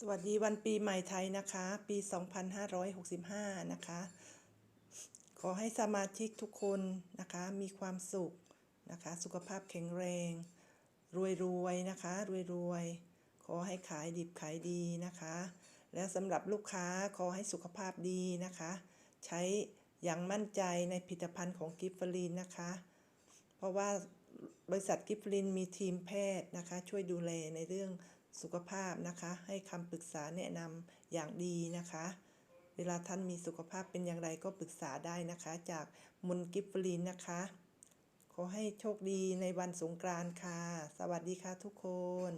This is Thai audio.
สวัสดีวันปีใหม่ไทยนะคะ ปี 2565 นะคะ ขอให้สมาชิกทุกคนนะคะ มีความสุขนะคะ สุขภาพแข็งแรง รวยๆนะคะ รวยๆขอให้ขายดิบขายดีนะคะ แล้วสำหรับลูกค้าขอให้สุขภาพดีนะคะ ใช้อย่างมั่นใจในผลิตภัณฑ์ของกิฟฟรีนนะคะ เพราะว่าบริษัทกิฟฟลินมีทีมแพทย์นะคะ ช่วยดูแลในเรื่อง สุขภาพนะคะ ให้คำปรึกษาแนะนำอย่างดีนะคะ เวลาท่านมีสุขภาพเป็นอย่างไรก็ปรึกษาได้นะคะ จากมุนกิฟลินนะคะ ขอให้โชคดีในวันสงกรานต์ค่ะ สวัสดีค่ะทุกคน